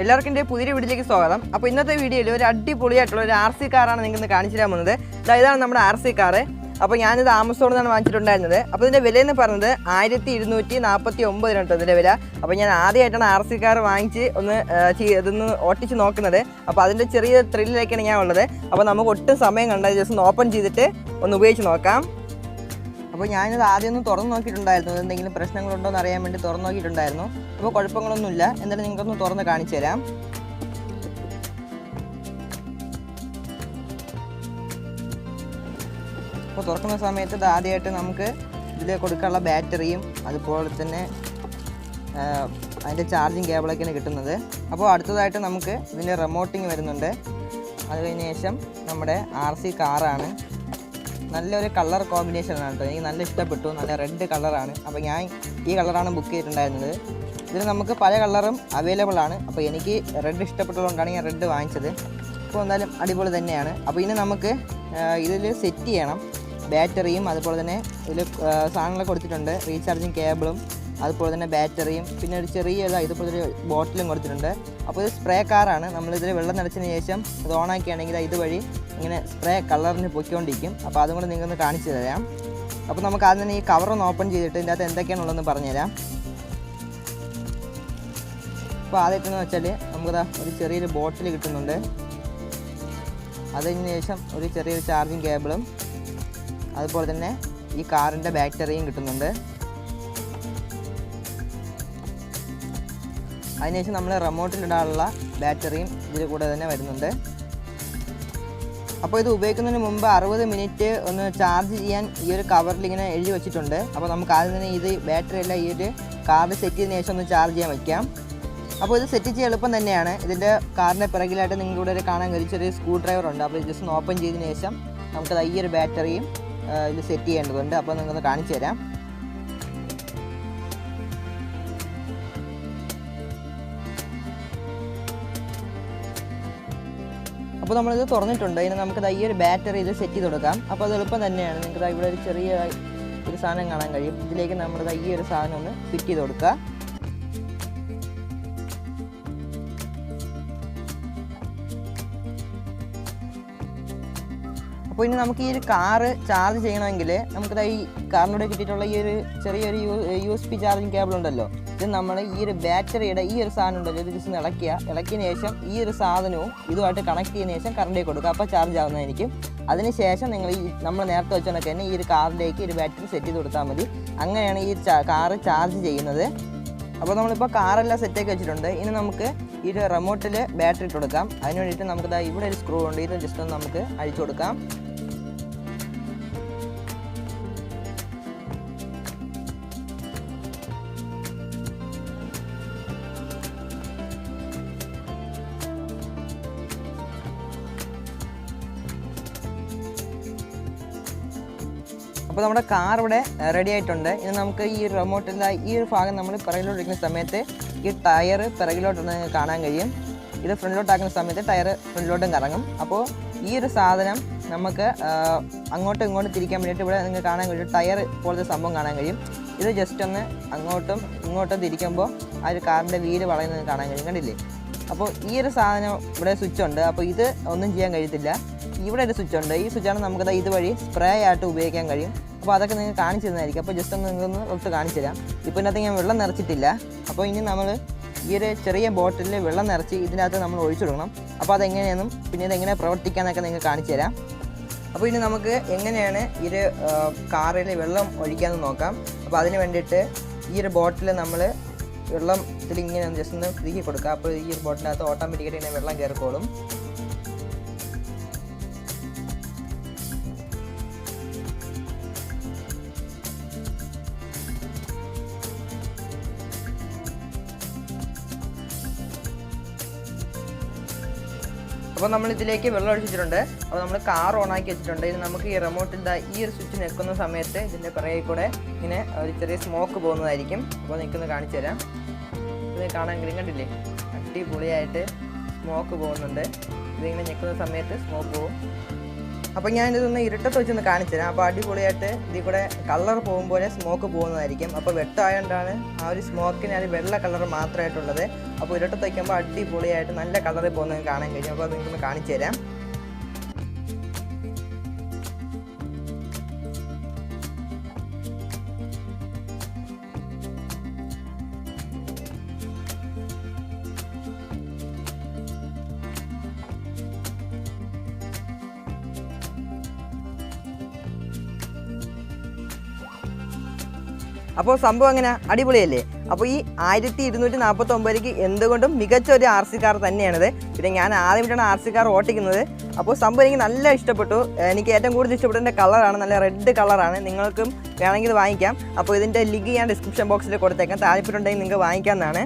എല്ലാവർക്കും എന്റെ പുതിയ വീഡിയോയിലേക്ക് സ്വാഗതം. അപ്പോൾ ഇന്നത്തെ വീഡിയോയിൽ ഒരു അടിപൊളിയായിട്ടുള്ള ഒരു ആർ സി കാറാണ് നിങ്ങൾക്ക് കാണിച്ചു തരാൻ പോകുന്നത്. ഇതാണ് നമ്മുടെ ആർ സി കാറ്. അപ്പോൾ ഞാനിത് ആമസോണിൽ നിന്നാണ് വാങ്ങിച്ചിട്ടുണ്ടായിരുന്നത്. അപ്പോൾ ഇതിന്റെ വില എന്ന് പറയുന്നത് ആയിരത്തി ഇരുന്നൂറ്റി നാൽപ്പത്തി ഒമ്പത് രണ്ടോ ഇതിന്റെ വില. അപ്പോൾ ഞാൻ ആദ്യമായിട്ടാണ് ആർ സി കാർ വാങ്ങിച്ച് ഒന്ന് ഇതൊന്ന് ഓട്ടിച്ച് നോക്കുന്നത്. അപ്പോൾ അതിന്റെ ചെറിയ ത്രില്ലിലേക്കാണ് ഞാൻ ഉള്ളത്. അപ്പോൾ നമുക്ക് ഒട്ടും സമയം കണ്ടത് ജസ്റ്റ് ഒന്ന് ഓപ്പൺ ചെയ്തിട്ട് ഒന്ന് ഉപയോഗിച്ച് നോക്കാം. അപ്പോൾ ഞാനിത് ആദ്യം ഒന്ന് തുറന്ന് നോക്കിയിട്ടുണ്ടായിരുന്നു. എന്തെങ്കിലും പ്രശ്നങ്ങളുണ്ടോ എന്ന് അറിയാൻ വേണ്ടി തുറന്ന് നോക്കിയിട്ടുണ്ടായിരുന്നു. അപ്പോൾ കുഴപ്പങ്ങളൊന്നുമില്ല. എന്തായാലും നിങ്ങൾക്കൊന്ന് തുറന്ന് കാണിച്ചു തരാം. അപ്പോൾ തുറക്കുന്ന സമയത്ത് ഇത് ആദ്യമായിട്ട് നമുക്ക് ഇതിൽ കൊടുക്കാനുള്ള ബാറ്ററിയും അതുപോലെ തന്നെ അതിന്റെ ചാർജിങ് കേബിളൊക്കെയാണ് കിട്ടുന്നത്. അപ്പോൾ അടുത്തതായിട്ട് നമുക്ക് ഇതിന്റെ റിമോട്ടിങ് വരുന്നുണ്ട്. അത് കഴിഞ്ഞ ശേഷം നമ്മുടെ ആർ സി കാറാണ്. നല്ലൊരു കളർ കോമ്പിനേഷനാണ് കേട്ടോ. എനിക്ക് നല്ല ഇഷ്ടപ്പെട്ടു. നല്ല റെഡ് കളറാണ് അപ്പോൾ ഞാൻ ഈ കളറാണ് ബുക്ക് ചെയ്തിട്ടുണ്ടായിരുന്നത്. ഇതിൽ നമുക്ക് പല കളറും അവൈലബിൾ ആണ്. അപ്പോൾ എനിക്ക് റെഡ് ഇഷ്ടപ്പെട്ടതുകൊണ്ടാണ് ഞാൻ റെഡ് വാങ്ങിച്ചത്. അപ്പോൾ എന്തായാലും അടിപൊളി തന്നെയാണ്. അപ്പോൾ ഇനി നമുക്ക് ഇതിൽ സെറ്റ് ചെയ്യണം. ബാറ്ററിയും അതുപോലെ തന്നെ ഇതിൽ സാധനങ്ങളൊക്കെ കൊടുത്തിട്ടുണ്ട്. റീചാർജിങ് കേബിളും അതുപോലെ തന്നെ ബാറ്ററിയും പിന്നെ ഒരു ചെറിയ ഇതാ ഇതുപോലെ ഒരു ബോട്ടിലും കൊടുത്തിട്ടുണ്ട്. അപ്പോൾ ഇത് സ്പ്രേ കാറാണ് നമ്മളിതിൽ വെള്ളം നിറച്ചതിന് ശേഷം ഇത് ഓണാക്കിയാണെങ്കിൽ ഇതുവഴി ഇങ്ങനെ സ്പ്രേ കളറിന് പൊയ്ക്കൊണ്ടിരിക്കും. അപ്പോൾ അതും കൂടെ നിങ്ങൾക്കൊന്ന് കാണിച്ചു തരാം. അപ്പോൾ നമുക്ക് ആദ്യം തന്നെ ഈ കവറൊന്ന് ഓപ്പൺ ചെയ്തിട്ട് ഇതിന്റെ അകത്ത് എന്തൊക്കെയാണുള്ളതെന്ന് പറഞ്ഞുതരാം. അപ്പോൾ ആദ്യത്തെന്ന് വെച്ചാൽ നമുക്കിതാ ഒരു ചെറിയൊരു ബോട്ടിൽ കിട്ടുന്നുണ്ട്. അതിന് ശേഷം ഒരു ചെറിയൊരു ചാർജിങ് കേബിളും അതുപോലെ തന്നെ ഈ കാറിന്റെ ബാറ്ററിയും കിട്ടുന്നുണ്ട്. അതിനുശേഷം നമ്മൾ റിമോട്ടിലിടാനുള്ള ബാറ്ററിയും ഇതിൽ കൂടെ തന്നെ വരുന്നുണ്ട്. അപ്പോൾ ഇത് ഉപയോഗിക്കുന്നതിന് മുമ്പ് അറുപത് മിനിറ്റ് ഒന്ന് ചാർജ് ചെയ്യാൻ ഈ ഒരു കവറിൽ ഇങ്ങനെ എഴുതി വെച്ചിട്ടുണ്ട്. അപ്പോൾ നമുക്ക് ആദ്യം തന്നെ ഇത് ബാറ്ററി എല്ലാം ഈ ഒരു കാർഡ് സെറ്റ് ചെയ്തതിന് ശേഷം ഒന്ന് ചാർജ് ചെയ്യാൻ വയ്ക്കാം അപ്പോൾ ഇത് സെറ്റ് ചെയ്യാൻ എളുപ്പം തന്നെയാണ്. ഇതിന്റെ കാറിന്റെ പിറകിലായിട്ട് നിങ്ങൾക്ക് ഇവിടെ ഒരു കാണാൻ കഴിച്ചൊരു സ്ക്രൂ ഡ്രൈവർ ഉണ്ട്. അപ്പോൾ ജസ്റ്റ് ഒന്ന് ഓപ്പൺ ചെയ്തതിന് ശേഷം നമുക്കത് ഈ ഒരു ബാറ്ററിയും ഇത് സെറ്റ് ചെയ്യേണ്ടതുണ്ട്. അപ്പോൾ നിങ്ങൾക്കൊന്ന് കാണിച്ചു തരാം. അപ്പോൾ നമ്മളിത് തുറന്നിട്ടുണ്ട്. ഇനി നമുക്ക് ഈ ഒരു ബാറ്ററി ഇത് സെറ്റ് ചെയ്ത് കൊടുക്കാം. അപ്പോൾ അത് എളുപ്പം തന്നെയാണ്. നിങ്ങൾക്ക് ഇവിടെ ഒരു ചെറിയ ഒരു സാധനം കാണാൻ കഴിയും. ഇതിലേക്ക് നമ്മൾ ഈ ഒരു സാധനം ഒന്ന് ഫിറ്റ് ചെയ്ത് കൊടുക്കുക. അപ്പോൾ ഇനി നമുക്ക് ഈ ഒരു കാറ് ചാർജ് ചെയ്യണമെങ്കിൽ നമുക്ക് ഈ കാറിനോട് കിട്ടിയിട്ടുള്ള ഈ ഒരു ചെറിയൊരു U S B charging cable ഉണ്ടല്ലോ. ഇത് നമ്മൾ ഈ ഒരു ബാറ്ററിയുടെ ഈ ഒരു സാധനം ഉണ്ടല്ലോ ഇത് ജസ്റ്റ് ഇളക്കുക ഇളക്കിയതിന് ശേഷം ഈ ഒരു സാധനവും ഇതുമായിട്ട് കണക്ട് ചെയ്യുന്ന ശേഷം കറണ്ടിൽ കൊടുക്കുക. അപ്പോൾ ചാർജ് ആവുന്നതായിരിക്കും. അതിനുശേഷം നിങ്ങൾ ഈ നമ്മൾ നേരത്തെ വെച്ചോണ്ടൊക്കെ തന്നെ ഈ ഒരു കാറിലേക്ക് ഒരു ബാറ്ററി സെറ്റ് ചെയ്ത് കൊടുത്താൽ മതി. അങ്ങനെയാണ് ഈ കാറ് ചാർജ് ചെയ്യുന്നത്. അപ്പോൾ നമ്മളിപ്പോൾ കാറെല്ലാം സെറ്റാക്കി വെച്ചിട്ടുണ്ട്. ഇനി നമുക്ക് ഈ റിമോട്ടിൽ ബാറ്ററി ഇട്ട് കൊടുക്കാം. അതിന് വേണ്ടിയിട്ട് നമുക്ക് ഇവിടെ ഒരു സ്ക്രൂ ഉണ്ട്. ഇത് ജസ്റ്റ് ഒന്ന് നമുക്ക് അഴിച്ചു കൊടുക്കാം. അപ്പോൾ നമ്മുടെ കാർ ഇവിടെ റെഡി ആയിട്ടുണ്ട്. ഇനി നമുക്ക് ഈ റിമോട്ടിന്റെ ഈ ഒരു ഭാഗം നമ്മൾ പിറകിലോട്ട് ഇരിക്കുന്ന സമയത്ത് ഈ ടയർ പിറകിലോട്ടൊന്ന് കാണാൻ കഴിയും. ഇത് ഫ്രണ്ടിലോട്ടാക്കുന്ന സമയത്ത് ടയർ ഫ്രണ്ടിലോട്ടും കറങ്ങും. അപ്പോൾ ഈ ഒരു സാധനം നമുക്ക് അങ്ങോട്ടും ഇങ്ങോട്ടും തിരിക്കാൻ വേണ്ടിയിട്ട് ഇവിടെ നിങ്ങൾക്ക് കാണാൻ കഴിയും. ടയർ പോലത്തെ സംഭവം കാണാൻ കഴിയും. ഇത് ജസ്റ്റ് ഒന്ന് അങ്ങോട്ടും ഇങ്ങോട്ടും തിരിക്കുമ്പോൾ ആ ഒരു കാറിന്റെ വീൽ വളയുന്നത് കാണാൻ കഴിയും. കണ്ടില്ലേ? അപ്പോൾ ഈ ഒരു സാധനം ഇവിടെ സ്വിച്ച് ഉണ്ട്. അപ്പോൾ ഇത് ഒന്നും ചെയ്യാൻ കഴിയത്തില്ല. ഇവിടെ ഒരു സ്വിച്ച് ഉണ്ട്. ഈ സ്വിച്ചാണ് നമുക്ക് ഇതുവഴി സ്പ്രേ ആയിട്ട് ഉപയോഗിക്കാൻ കഴിയും. അപ്പോൾ അതൊക്കെ നിങ്ങൾക്ക് കാണിച്ചു തന്നായിരിക്കും. അപ്പോൾ ജസ്റ്റ് ഒന്ന് നിങ്ങൾക്കൊന്ന് ഒത്ത് കാണിച്ചു തരാം. ഇപ്പോൾ ഇതിനകത്ത് ഞാൻ വെള്ളം നിറച്ചിട്ടില്ല. അപ്പോൾ ഇനി നമ്മൾ ഈ ഒരു ചെറിയ ബോട്ടിലിൽ വെള്ളം നിറച്ച് ഇതിനകത്ത് നമ്മൾ ഒഴിച്ചു കൊടുക്കണം. അപ്പോൾ അതെങ്ങനെയാണെന്നും പിന്നെ ഇത് എങ്ങനെ പ്രവർത്തിക്കാന്നൊക്കെ നിങ്ങൾക്ക് കാണിച്ചു തരാം. അപ്പോൾ ഇനി നമുക്ക് എങ്ങനെയാണ് ഈ ഒരു കാറിൽ വെള്ളം ഒഴിക്കാമെന്ന് നോക്കാം. അപ്പോൾ അതിന് വേണ്ടിയിട്ട് ഈ ഒരു ബോട്ടിൽ നമ്മൾ വെള്ളത്തിൽ ഇങ്ങനെ ജസ്റ്റ് ഒന്ന് തിരികെ കൊടുക്കുക അപ്പോൾ ഈ ഒരു ബോട്ടിനകത്ത് ഓട്ടോമാറ്റിക്കായിട്ട് ഇങ്ങനെ വെള്ളം കയറിക്കോളും. അപ്പോൾ നമ്മൾ ഇതിലേക്ക് വെള്ളം ഒഴിച്ചിട്ടുണ്ട്. അപ്പോൾ നമ്മൾ കാർ ഓൺ ആക്കി വെച്ചിട്ടുണ്ട്. ഇനി നമുക്ക് ഈ റിമോട്ടിൽ ഈ ഒരു സ്വിച്ച് നിൽക്കുന്ന സമയത്ത് ഇതിന്റെ പിറകെ കൂടെ ഇങ്ങനെ ഒരു ചെറിയ സ്മോക്ക് പോകുന്നതായിരിക്കും. അപ്പോൾ നിൽക്കുന്ന കാണിച്ചു തരാം. ഇത് കാണാൻ കണ്ടില്ലേ? അടിപൊളിയായിട്ട് സ്മോക്ക് പോകുന്നുണ്ട്. ഇതിങ്ങനെ നിൽക്കുന്ന സമയത്ത് സ്മോക്ക് പോകും. അപ്പോൾ ഞാൻ ഇതൊന്ന് ഇരുട്ടത്ത് വെച്ചൊന്ന് കാണിച്ചു തരാം അപ്പോൾ അടിപൊളിയായിട്ട് ഇതിൽ കൂടെ കളർ പോകുമ്പോൾ സ്മോക്ക് പോകുന്നതായിരിക്കും. അപ്പോൾ വെട്ടമായതുകൊണ്ടാണ് ആ ഒരു സ്മോക്കിന് ആ വെള്ള കളർ മാത്രമായിട്ടുള്ളത്. അപ്പോൾ ഇരുട്ടത്ത് വയ്ക്കുമ്പോൾ അടിപൊളിയായിട്ട് നല്ല കളറിൽ പോകുന്നത് കാണാൻ കഴിയും. അപ്പോൾ അത് നിങ്ങൾക്കൊന്ന് കാണിച്ചു തരാം അപ്പോൾ സംഭവം അങ്ങനെ അടിപൊളിയല്ലേ? അപ്പോൾ ഈ ആയിരത്തി ഇരുന്നൂറ്റി നാൽപ്പത്തി ഒമ്പതിലേക്ക് എന്തുകൊണ്ടും മികച്ച ഒരു ആർ സി കാർ തന്നെയാണിത്. പിന്നെ ഞാൻ ആദ്യമായിട്ടാണ് ആർ സി കാർ ഓട്ടിക്കുന്നത് അപ്പോൾ സംഭവം എനിക്ക് നല്ല ഇഷ്ടപ്പെട്ടു. എനിക്ക് ഏറ്റവും കൂടുതൽ ഇഷ്ടപ്പെട്ടതിന്റെ കളറാണ്. നല്ല റെഡ് കളറാണ്. നിങ്ങൾക്കും വേണമെങ്കിൽ വാങ്ങിക്കാം. അപ്പോൾ ഇതിന്റെ ലിങ്ക് ഞാൻ ഡിസ്ക്രിപ്ഷൻ ബോക്സിൽ കൊടുത്തേക്കാം. താല്പര്യമുണ്ടെങ്കിൽ നിങ്ങൾക്ക് വാങ്ങിക്കാമെന്നാണ്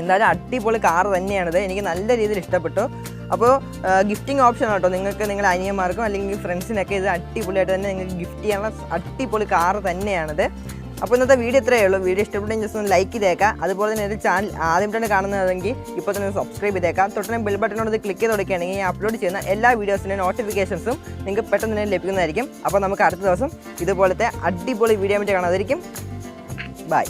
എന്തായാലും അടിപൊളി കാർ തന്നെയാണിത്. എനിക്ക് നല്ല രീതിയിൽ ഇഷ്ടപ്പെട്ടു. അപ്പോൾ ഗിഫ്റ്റിംഗ് ഓപ്ഷൻ കേട്ടോ നിങ്ങൾക്ക് നിങ്ങളുടെ അനിയന്മാർക്കും അല്ലെങ്കിൽ ഫ്രണ്ട്സിനൊക്കെ ഇത് അടിപൊളിയായിട്ട് തന്നെ നിങ്ങൾക്ക് ഗിഫ്റ്റ് ചെയ്യാനുള്ള അടിപൊളി കാർ തന്നെയാണിത്. അപ്പോൾ ഇന്നത്തെ വീഡിയോ ഇത്രയേ ഉള്ളൂ. വീഡിയോ ഇഷ്ടപ്പെട്ടെങ്കിൽ ജസ്റ്റ് ഒന്ന് ലൈക്ക് ചെയ്തേക്കാം. അതുപോലെ തന്നെ എന്റെ ചാനൽ ആദ്യമായിട്ടാണ് കാണുന്നതെങ്കിൽ ഇപ്പോൾ തന്നെ സബ്സ്ക്രൈബ് ചെയ്തേക്കാം. തൊട്ടേ ബെൽ ബട്ടണോട് ക്ലിക്ക് ചെയ്ത് കൊടുക്കുകയാണെങ്കിൽ ഞാൻ അപ്ലോഡ് ചെയ്യുന്ന എല്ലാ വീഡിയോസിന്റെ നോട്ടിഫിക്കേഷൻസും നിങ്ങൾക്ക് പെട്ടെന്ന് തന്നെ ലഭിക്കുന്നതായിരിക്കും. അപ്പോൾ നമുക്ക് അടുത്ത ദിവസം ഇതുപോലത്തെ അടിപൊളി വീഡിയോ ആയിട്ട് കാണാതിരിക്കും ബൈ